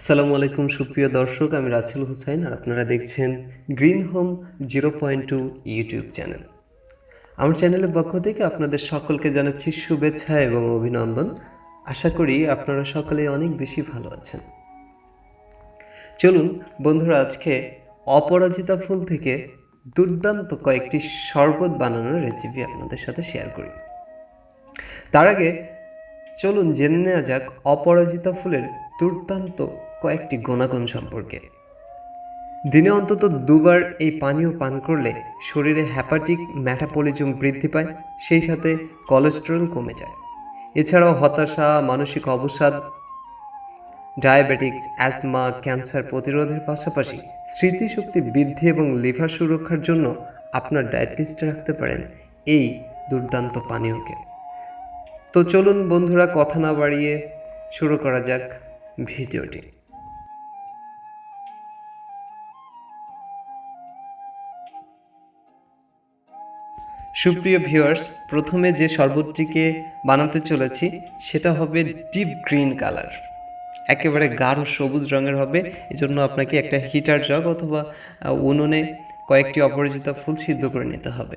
আসসালামু আলাইকুম, সুপ্রিয় দর্শক, আমি রাসেল হুসাইন আর আপনারা দেখছেন green home zero point two YouTube channel. আমার চ্যানেলের পক্ষ থেকে আপনাদের সকলকে জানাচ্ছি শুভেচ্ছা এবং অভিনন্দন। আশা করি আপনারা সকলে অনেক বেশি ভালো আছেন। চলুন, বন্ধুরা, আজকে অপরাজিতা ফুল থেকে দুর্দান্ত কয়েকটি শরবত বানানোর রেসিপি আপনাদের সাথে শেয়ার করি। তার আগে চলুন জেনে নেওয়া যাক অপরাজিতা ফুলের দুর্দান্ত কয়েকটি গুণাগুণ সম্পর্কে। দিনে অন্তত দুবার এই পানীয় পান করলে শরীরে হ্যাপাটিক ম্যাটাপলিজম বৃদ্ধি পায়, সেই সাথে কোলেস্টেরল কমে যায়। এছাড়াও হতাশা, মানসিক অবসাদ, ডায়াবেটিক্স অ্যাজমা ক্যান্সার প্রতিরোধের পাশাপাশি স্মৃতিশক্তি বৃদ্ধি এবং লিভার সুরক্ষার জন্য আপনার ডায়েট লিস্টে রাখতে পারেন এই দুর্দান্ত পানীয়কে। তো চলুন বন্ধুরা, কথা না বাড়িয়ে শুরু করা যাক ভিডিওটি। সুপ্রিয় ভিউয়ার্স প্রথমে যে শরবতটিকে বানাতে চলেছি, সেটা হবে ডিপ গ্রিন কালার একেবারে গাঢ় সবুজ রঙের হবে, এজন্য আপনাকে একটা হিটার জগ অথবা উনুনে কয়েকটি অপরাজিত ফুল সিদ্ধ করে নিতে হবে।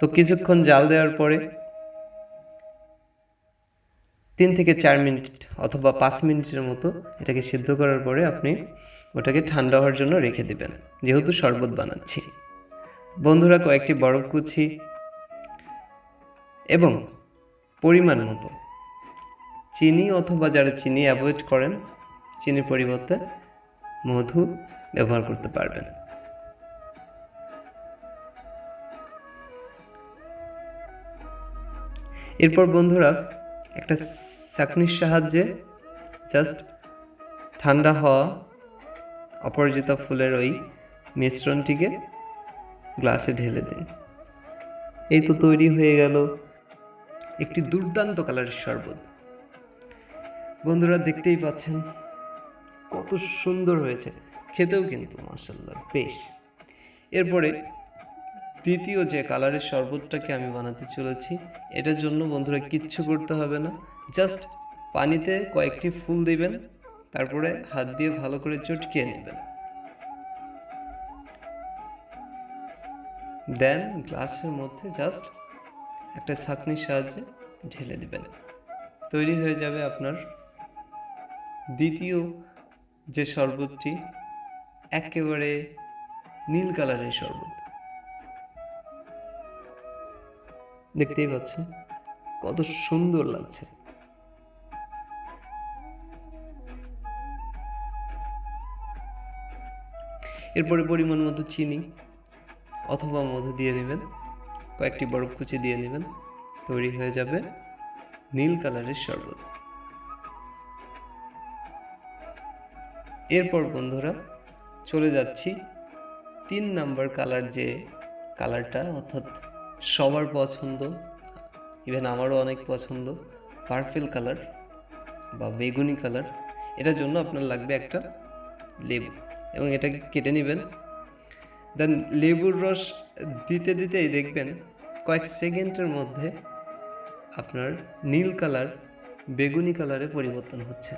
তো কিছুক্ষণ জাল দেওয়ার পরে তিন থেকে চার মিনিট অথবা পাঁচ মিনিটের মতো এটাকে সিদ্ধ করার পরে আপনি ওটাকে ঠান্ডা হওয়ার জন্য রেখে দিবেন, যেহেতু শরবত বানাচ্ছি। বন্ধুরা কয়েকটি বরফ কুচি এবং পরিমাণ মতো। চিনি অথবা যারা চিনি অ্যাভয়েড করেন, চিনির পরিবর্তে মধু ব্যবহার করতে পারবেন। এরপর বন্ধুরা একটা চাকনির সাহায্যে জাস্ট ঠান্ডা হওয়া অপরাজিতা ফুলের ওই মিশ্রণটিকে গ্লাসে ঢেলে দিন এই তো তৈরি হয়ে গেল একটি দুর্দান্ত কালারের শরবত। বন্ধুরা, দেখতেই পাচ্ছেন কত সুন্দর হয়েছে। খেতেও কিন্তু মাসাল্লাহ বেশ। এরপরে দ্বিতীয় যে কালারের শরবতটাকে আমি বানাতে চলেছি, এটার জন্য বন্ধুরা কিচ্ছু করতে হবে না। জাস্ট পানিতে কয়েকটি ফুল দিবেন, তারপরে হাত দিয়ে ভালো করে চটকিয়ে নেবেন। দেন গ্লাসের মধ্যে জাস্ট একটা ছাঁকনির সাহায্যে ঢেলে দিবেন। তৈরি হয়ে যাবে আপনার দ্বিতীয় যে শরবতটি, একেবারে নীল কালারের শরবত। দেখতেই পাচ্ছেন কত সুন্দর লাগছে। এরপরে পরিমাণ মতো চিনি অথবা মধু দিয়ে নেবেন কয়েকটি বরফ কুচি দিয়ে নেবেন তৈরি হয়ে যাবে নীল কালারের শরবত। এরপর বন্ধুরা চলে যাচ্ছি তিন নাম্বার কালার যে কালারটা, অর্থাৎ সবার পছন্দ, ইভেন আমারও অনেক পছন্দ, পার্পেল কালার বা বেগুনি কালার। এটার জন্য আপনার লাগবে একটা লেবু এবং এটাকে কেটে নেবেন। দেন লেবুর রস দিতে দিতেই দেখবেন কয়েক সেকেন্ডের মধ্যে আপনার নীল কালার, বেগুনি কালারে পরিবর্তন হচ্ছে।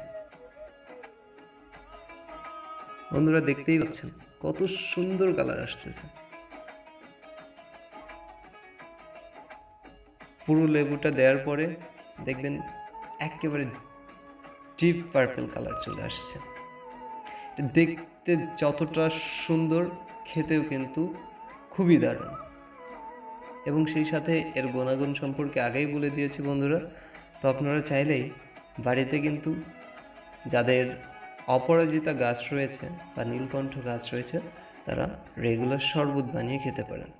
বন্ধুরা দেখতেই পাচ্ছেন কত সুন্দর কালার আসতেছে। পুরো লেবুটা দেওয়ার পরে দেখবেন একেবারে ডিপ পার্পল কালার চলে আসছে। এটা দেখতে যতটা সুন্দর, খেতেও কিন্তু খুবই দারুণ। এবং সেই সাথে এর গুণাগুণ সম্পর্কে আগেই বলে দিয়েছি বন্ধুরা, তো আপনারা চাইলেই বাড়িতে কিন্তু যাদের অপরাজিতা গাছ রয়েছে বা নীলকণ্ঠ গাছ রয়েছে, তারা রেগুলার শরবত বানিয়ে খেতে পারেন।